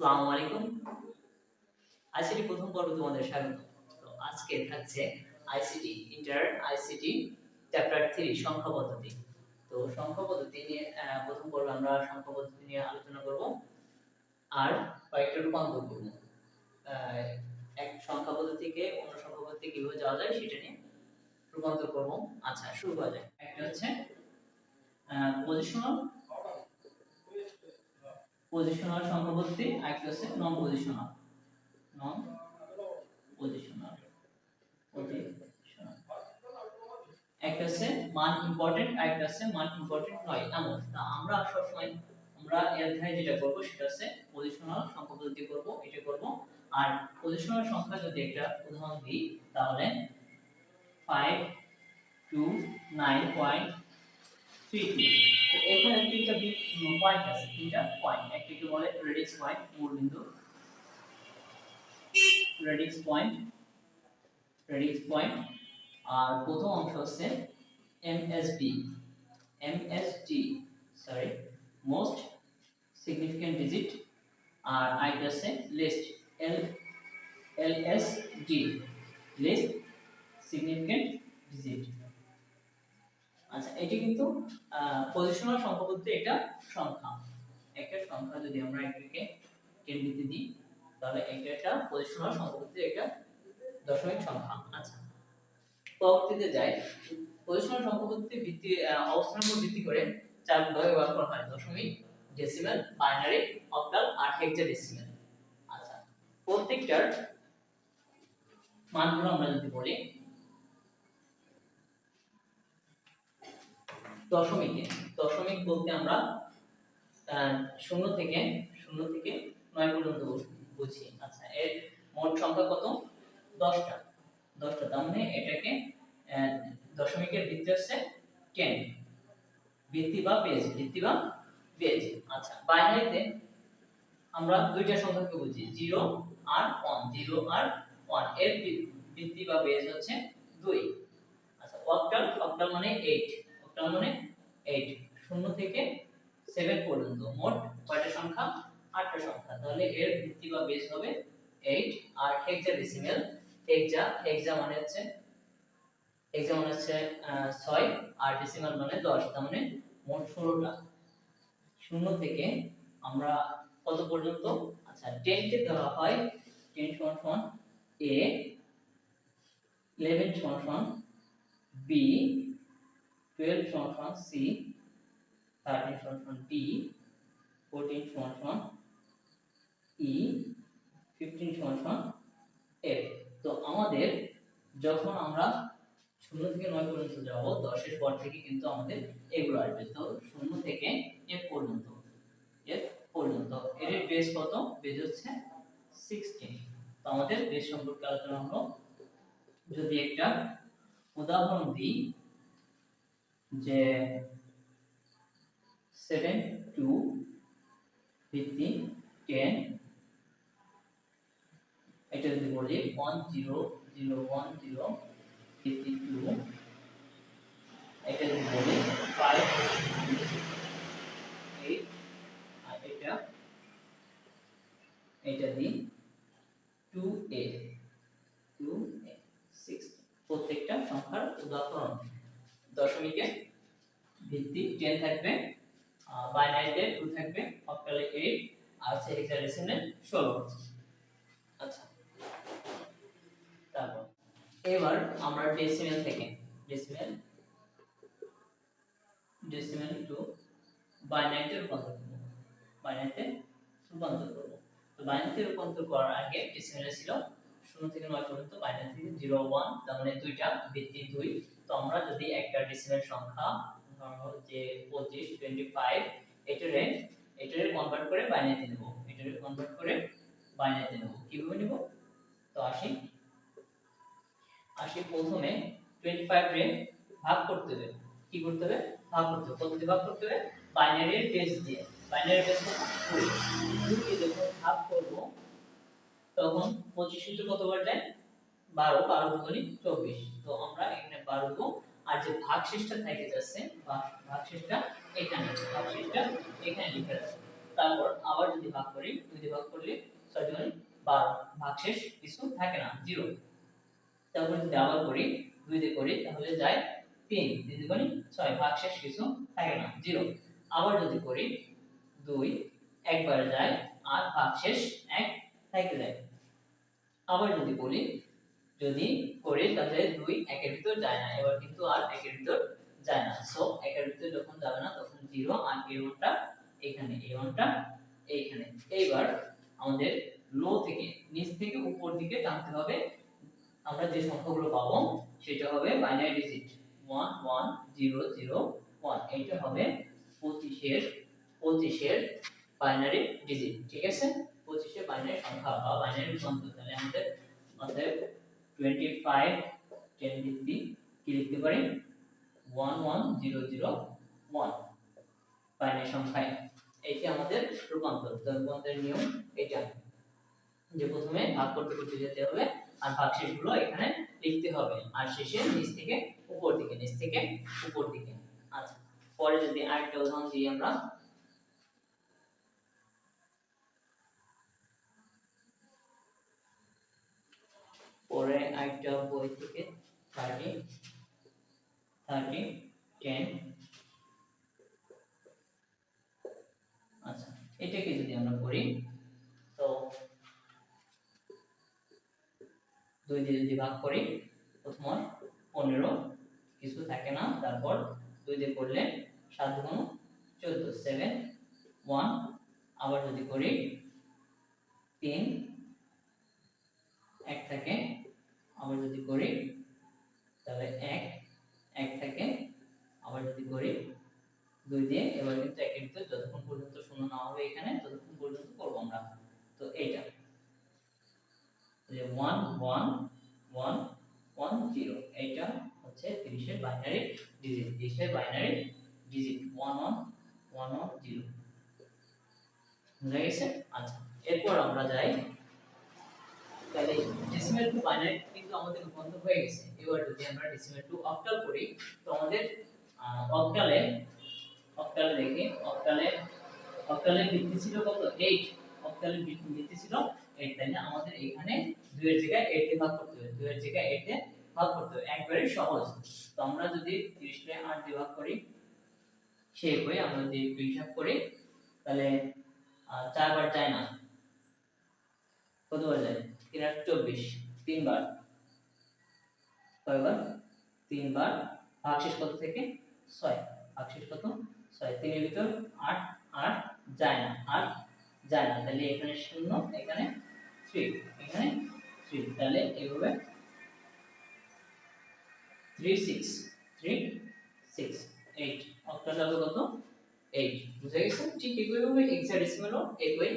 আসসালামু আলাইকুম। আইসিটি প্রথম পর্ব তোমাদের স্বাগত। তো আজকে থাকছে ICT inter ICT chapter three সংখ্যা পদ্ধতি। তো সংখ্যা পদ্ধতি নিয়ে প্রথম পর্বে আমরা সংখ্যা পদ্ধতি নিয়ে আলোচনা করব আর কয়েকটা রূপান্তর করব। এক সংখ্যা পদ্ধতি থেকে অন্য সংখ্যা পদ্ধতি কীভাবে যাওয়া যায় সেটা নিয়ে রূপান্তর করব। আচ্ছা শুরু করা যায় একটা হচ্ছে পজিশনাল পজিশনাল সংখ্যা পদ্ধতি আরেকটা হচ্ছে নন পজিশনাল নন পজিশনাল একটা হচ্ছে মান ইম্পর্টেন্ট আরেকটা হচ্ছে মান ইম্পর্টেন্ট নয়, এমন। তা আমরা সবসময়, আমরা এই অধ্যায়ে যেটা করব সেটা হচ্ছে পজিশনাল সংখ্যা পদ্ধতি করব, এটা করব। আর পজিশনাল সংখ্যা যদি একটা উদাহরণ দিই, তাহলে 5 2 9 থ্রি তো এখানে তিনটা পয়েন্ট আছে, তিনটা পয়েন্ট একটাকে বলে রেডিক্স পয়েন্ট মূলবিন্দু রেডিক্স পয়েন্ট রেডিক্স পয়েন্ট আর প্রথম অংশ হচ্ছে MSD MSD sorry most significant digit আর আরেকটা হচ্ছে least L LSD least significant digit আচ্ছা এটি কিন্তু পজিশনাল সংখ্যা বলতে এটা সংখ্যা। একটা সংখ্যা যদি আমরা এটাকে কেন্দ্রিতে দিই তাহলে এটা একটা পজিশনাল সংখ্যা বলতে এটা দশমিক সংখ্যা। আচ্ছা পরবর্তীতে যাই। পজিশনাল সংখ্যা বলতে ভিত্তি আহ, অবস্থানের উপর ভিত্তি করে চার ভাগে ভাগ করা হয়। দশমিক ডেসিমেল বাইনারি অক্টাল আর হেক্সাডেসিমেল আচ্ছা প্রত্যেকটার মানগুলো আমরা যদি বলি দশমিকে দশমিক বলতে আমরা শূন্য থেকে শূন্য থেকে নয় পর্যন্ত বুঝি। আচ্ছা এর মোট সংখ্যা কত? দশটা। দশটা, তার মানে এটাকে দশমিকের ভিত্তি হচ্ছে টেন ভিত্তি বা পেজ, ভিত্তি বা পেজ। আচ্ছা বাইনারিতে আমরা দুইটা সংখ্যাকে বুঝি, জিরো আর ওয়ান, জিরো আর ওয়ান। এর ভিত্তি বা বেজ হচ্ছে দুই। আচ্ছা অক্টাল অক্টাল মানে এইট। অক্টাল মানে এইট শূন্য থেকে সেভেন পর্যন্ত। মোট কয়টা সংখ্যা? আটটা সংখ্যা। তাহলে এর ভিত্তি বা বেস হবে এইট আর হেক্সাডেসিমেল হেক্সা হেক্সা মানে হচ্ছে হেক্সা মানে হচ্ছে আহ, ছয় আর ডেসিমাল মানে দশ। তার মানে মোট ষোলোটা। শূন্য থেকে আমরা কত পর্যন্ত? আচ্ছা টেন কে ধরা হয় টেন সমান সমান এ ইলেভেন সমান সমান বি টুয়েলভ সমান সমান সি থার্টিন সমান সমান ডি ফোরটিন সমান সমান ই ফিফটিন সমান সমান এফ তো আমাদের যখন আমরা শূন্য থেকে নয় পর্যন্ত যাব, দশের পর থেকে কিন্তু আমাদের এগুলো আসবে। তো শূন্য থেকে এফ পর্যন্ত এফ পর্যন্ত। এর বেস কত? বেস হচ্ছে সিক্সটিন তো আমাদের বেস সম্পর্কে আলোচনা হলো, যদি একটা উদাহরণ দিই যে সেভেন টু ভিত্তি টেন এটা যদি বলি one zero zero one zero ভিত্তি টু এটা যদি বলি ফাইভ এইট এটা এটা দিই two A two A six প্রত্যেকটা সংখ্যার উদাহরণ। দশমিকে ভিত্তি টেন থাকবে বাইনারিতে টু থাকবে অক্টালে এইট আর হচ্ছে হেক্সাডেসিমালে ষোলো। আচ্ছা। তারপর, এবার আমরা ডেসিমেল থেকে ডেসিমেল ডেসিমেল টু বাইনারিতে রূপান্তর করব। বাইনারিতে রূপান্তর করব। তো বাইনারিতে রূপান্তর করার আগে ডেসিমেলে ছিল শূন্য থেকে নয় পর্যন্ত বাইনারি থেকে জিরো ওয়ান তার মানে দুইটা ভিত্তি দুই। তো আমরা যদি একটা ডেসিমেল সংখ্যা যে পঁচিশ টোয়েন্টি ফাইভ এটারে এটারে কনভার্ট করে বাইনারিতে নেব। এটারে কনভার্ট করে বাইনারিতে নেব। কীভাবে নেব? তো আসি। আসি প্রথমে টোয়েন্টি ফাইভ রে ভাগ করতে হবে। কি করতে হবে? ভাগ করতে হবে। দিয়ে ভাগ করতে হবে বাইনারির বেস দিয়ে। বাইনারি বেস কত? তখন পঁচিশ ইন্টু কতবার যায়? বারো বারো দুগুণি চব্বিশ। তো আমরা এখানে বারো দেবো আর যে ভাগ শেষটা থেকে যাচ্ছে, ভাগ ভাগ এখানে ভাগ শেষটা এখানে লিখে রাখব। তারপর আবার যদি ভাগ করি দিয়ে ভাগ করলে ছয় দুগুণে বারো। ভাগশেষ কিছু থাকে না, জিরো। তারপর যদি আবার করি দুই দিয়ে করি, তাহলে যায় তিন তিন দুগুণে ছয়। ভাগশেষ কিছু থাকে না, জিরো। আবার যদি করি, দুই, একবার যায়, আর ভাগশেষ এক থেকে যায়। আবার যদি বলি, যদি করি তাহলে দুই একের ভিতর যায় না, এবার কিন্তু আর একের ভিতর যায় না। সো একের ভিতর যখন যাবে না, তখন জিরো আর এ ওয়ানটা এখানে এ ওয়ানটা এইখানে। এইবার আমাদের লো থেকে, নিচ থেকে উপর দিকে টানতে হবে। আমরা যে সংখ্যাগুলো পাবো, সেটা হবে binary digit one one zero zero one এইটা হবে পঁচিশের পঁচিশের বাইনারি ডিজিট ঠিক আছে? পঁচিশের বাইনারি সংখ্যা বা বাইনারি রূপান্তর তাহলে আমাদের অতএব টোয়েন্টি ফাইভ টেন লিখবি কি লিখতে পারি? One one zero zero one binary সংখ্যায়। এইটি আমাদের রূপান্তর, রূপান্তরের নিয়ম এটা। যে প্রথমে ভাগ করতে করতে যেতে হবে, আর ভাগশেষগুলো এখানে লিখতে হবে। আর শেষে নিচ থেকে উপর দিকে, নিচ থেকে উপর দিকে। আচ্ছা পরে যদি আরেকটা উদাহরণ দিই আমরা পরে আরেকটা বই থেকে থার্টি থার্টি টেন আচ্ছা এটাকে যদি আমরা করি তো দুই দিয়ে যদি ভাগ করি, প্রথম পনেরো, কিছু থাকে না, তারপর দুই দিয়ে করলে সাত গুণ চোদ্দ সেভেন ওয়ান আবার যদি করি, তিন, এক থাকে আবার যদি করি, তাহলে এক এক থাকে আবার যদি করি দুই দিয়ে, এবার কিন্তু একের ভিতর যতক্ষণ পর্যন্ত শূন্য না হবে এখানে, ততক্ষণ পর্যন্ত করব আমরা। তো এইটা। One one one one zero এইটা হচ্ছে তিরিশের বাইনারি ডিজিট তিরিশের binary digit one one one one zero বুঝা গেছে? আচ্ছা এরপর আমরা যাই ডেসিমেল টু বাইনারি কিন্তু আমাদের হয়ে গেছে। এবার যদি আমরা টু অক্টাল করি, তো আমাদের অক্টালে অক্টালে দেখি। অক্টালে ছিল কত? 8 অক্টালে ভিত্তি ছিল 8 তাই না আমাদের এখানে 2 এর জায়গায় 8 দিয়ে ভাগ করতে হবে। 2 এর জায়গায় 8 দিয়ে ভাগ করতে হবে। একবারে সহজ। তো আমরা যদি 30 কে 8 দিয়ে ভাগ করি, সেই হয়ে আমরা যদি হিসাব করি, তাহলে চারবার যায় না। কতবার যায়? তিন আট চব্বিশ, তিনবার। কয়বার? তিনবার। ভাগশেষ কত থেকে? ছয়। ভাগশেষ কত? ছয়। তিনের ভিতর আট আট যায় না। আট যায় না। তাহলে এখানে শূন্য, এখানে থ্রি এখানে থ্রি তাহলে এইভাবে three six three six eight octal হবে কত? এইট বুঝে গেছে ঠিক একইভাবে হেক্সাডেসিমেলও একই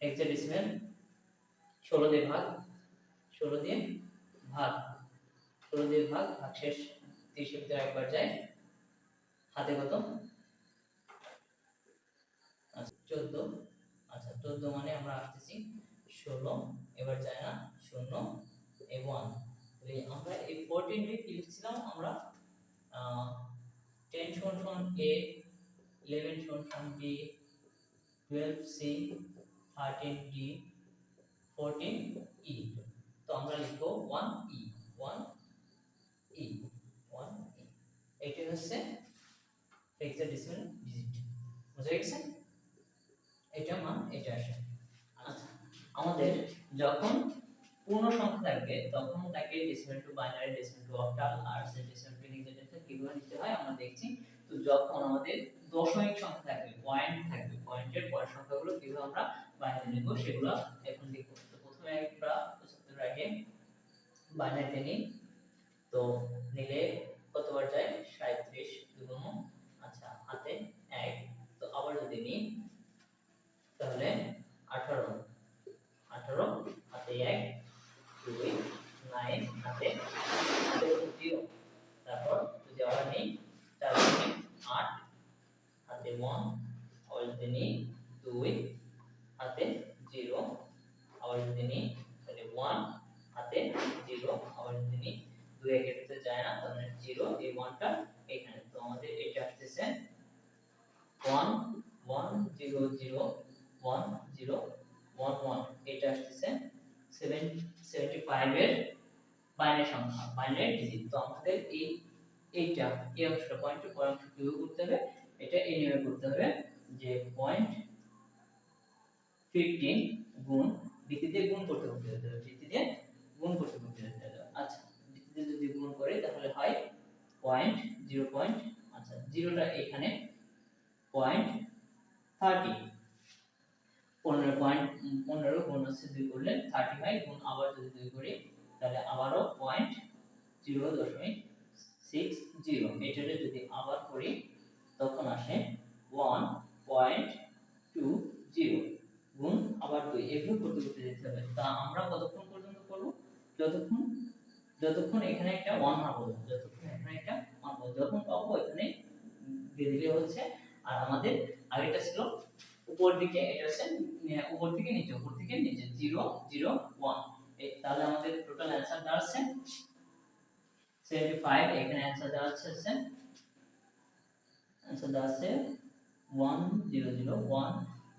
হেক্সায় হেক্সাডেসিমেল ষোলো দিয়ে ভাগ, ষোলো দিয়ে ভাগ, ষোলো দিয়ে ভাগ ভাগ শেষ তিরিশের ভিতরে একবার যায় হাতে কত? আচ্ছা চোদ্দ আচ্ছা চোদ্দ মানে আমরা আসতেছি ষোলো, এবার যায় না, শূন্য, এ ওয়ান। আমরা এই ফোরটিন রে কি লিখছিলাম? আমরা টেন সমান সমান এ ইলেভেন সমান সমান B twelve C thirteen D fourteen E তো আমরা লিখব one E one E one E এইটা হচ্ছে হেক্সাডেসিমাল ডিজিট বুঝা গেছে? এটা মান, এটা আসে। আচ্ছা আমাদের যখন পূর্ণ সংখ্যা থাকবে, তখন তাকে decimal to binary decimal to octal R decimal to hexadecimal কীভাবে নিতে হয় আমরা দেখছি। তো যখন আমাদের দশমিক সংখ্যা থাকবে পয়েন্ট থাকবে পয়েন্টের পরের সংখ্যাগুলো কীভাবে আমরা বাইনারি নিব, সেগুলো এখন দেখব। তো প্রথমে আমরা পঁচাত্তর আগে বাইনারিতে নিই। তো নিলে কতবার যায়? সাঁত্রিশ দুগুণ আচ্ছা হাতে এক তো আবার যদি নিই তাহলে আঠারো আঠারো হাতে এক দুই নাইন হাতে হাতে জিরো তারপর যদি আবার নিই চার দুই আট হাতে ওয়ান আবার যদি নিই দুই হাতে জিরো আবার যদি নিই তাহলে ওয়ান হাতে জিরো আবার যদি নিই দুই ভিতরে যায় না, তাহলে জিরো এই ওয়ানটা এখানে। তো আমাদের এটা আসতেছে one one zero zero one zero one one এটা আসতেছে সেভেন সেভেন্টি ফাইভের বাইনারি সংখ্যা বাইনারি ডিজিট তো আমাদের এই, এইটা, এই অংশটা পয়েন্ট টু পয়েন্ট কীভাবে করতে হবে? এটা এই নিয়মে করতে হবে যে পয়েন্ট ফিফটিন গুণ করতে করতে যেতে হবে ভিত্তিতে গুণ করতে করতে যেতে হবে আচ্ছা ভিত্তিতে যদি গুণ করে তাহলে হয় পয়েন্ট জিরো পয়েন্ট আচ্ছা জিরোটা এখানে পয়েন্ট থার্টি পনেরো পয়েন্ট পনেরো গুণ হচ্ছে দুই করলে থার্টি ফাইভ গুণ আবার যদি দুই করি, তাহলে আবারও পয়েন্ট জিরো দশমিক সিক্স জিরো এটারে যদি আবার করি, তখন আসে ওয়ান পয়েন্ট টু জিরো গুণ আবার দুই। এগুলো করতে করতে যেতে হবে। তা আমরা কতক্ষণ পর্যন্ত করব? যতক্ষণ যতক্ষণ এখানে একটা ওয়ান পাবো যতক্ষণ এখানে একটা ওয়ান পাবো যখন পাবো, এখানে দিয়ে দিলে হচ্ছে, আর আমাদের আগেটা ছিল উপর দিকে উপর থেকে নিচে, উপর থেকে নিচে জিরো জিরো ওয়ান তাহলে আমাদের টোটাল অ্যান্সার দাঁড়াচ্ছে সেভেন্টি ফাইভ এখানে অ্যান্সার দাঁড়াচ্ছে হচ্ছে অ্যান্সার দাঁড়াচ্ছে one zero zero one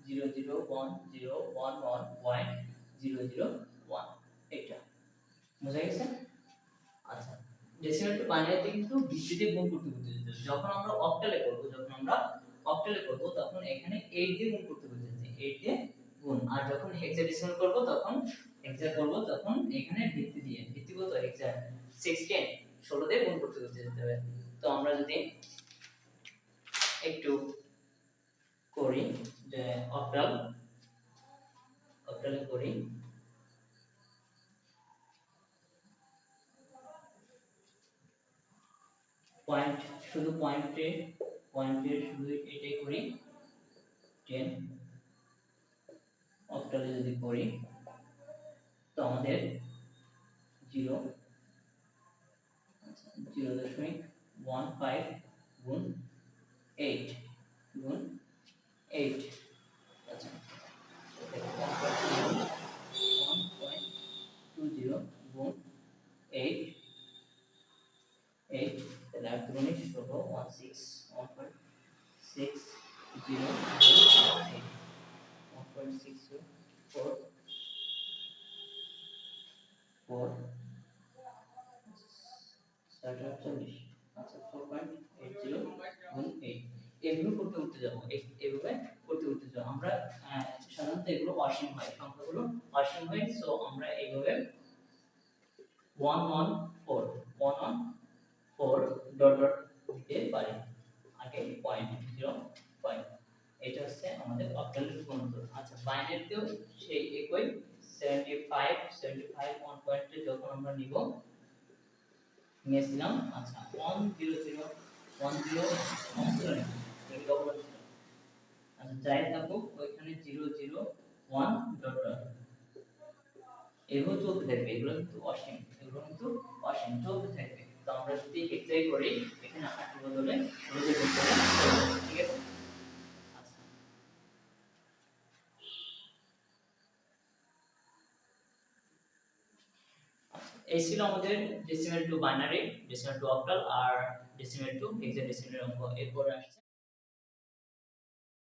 zero zero one zero one one point zero zero one এটা বোঝা গেছে? আচ্ছা ডেসিমাল টু বাইনারিতে কিন্তু ভিত্তিতে গুণ করতে করতে যখন আমরা অক্টালে করব, যখন আমরা অক্টালে করব, তখন এখানে 8 দিয়ে গুণ করতে যেতে 8 দিয়ে গুণ। আর যখন হেক্সাডেসিমাল করব, তখন হেক্সা করব, তখন এখানে ভিত্তি দিয়ে ভিত্তি হেক্সা 16 16 দিয়ে গুণ করতে যেতে হবে। তো আমরা যদি একটু করি, যে অক্টাল, অক্টালে করি। পয়েন্ট শুধু পয়েন্টে পয়েন্টের শুধু এটাই করি। টেন অক্টালে যদি করি, তো আমাদের জিরো জিরো দশমিক ওয়ান ফাইভ গুণ এইট গুণ এইট আচ্ছা। ওয়ান পয়েন্ট টু জিরো গুণ এইট এইট তাহলে আট দুগুণে ষোলো one six one point six zero one point six four four ষাট আটচল্লিশ আচ্ছা ফোর পয়েন্ট এইট জিরো গুণ এইট এগুলো করতে করতে যাব এভাবে করতে করতে যাব আমরা সাধারণত এগুলো অসীম হয় সংখ্যাগুলো অসীম হয় সো আমরা এইভাবে one one four one one four dot dot দিতে পারি আগে পয়েন্ট জিরো পয়েন্ট এটা হচ্ছে আমাদের অক্টালের গুণফল আচ্ছা সেই একই seventy five seventy five one পয়েন্টে যখন আমরা নিব নিয়েছিলাম আচ্ছা জিরো ডবল আচ্ছা যাই থাকুক, ওইখানে zero zero one dot dot এগুলো চলতে থাকবে, এগুলো কিন্তু অসীম, এগুলো কিন্তু অসীম, চলতে থাকবে। তো আমরা যদি এক্সাই করি, এখানে আটের বদলে। ঠিক আছে? এই ছিল আমাদের decimal to binary decimal to octal R decimal to hexadecimal অঙ্ক। এরপরে আসছে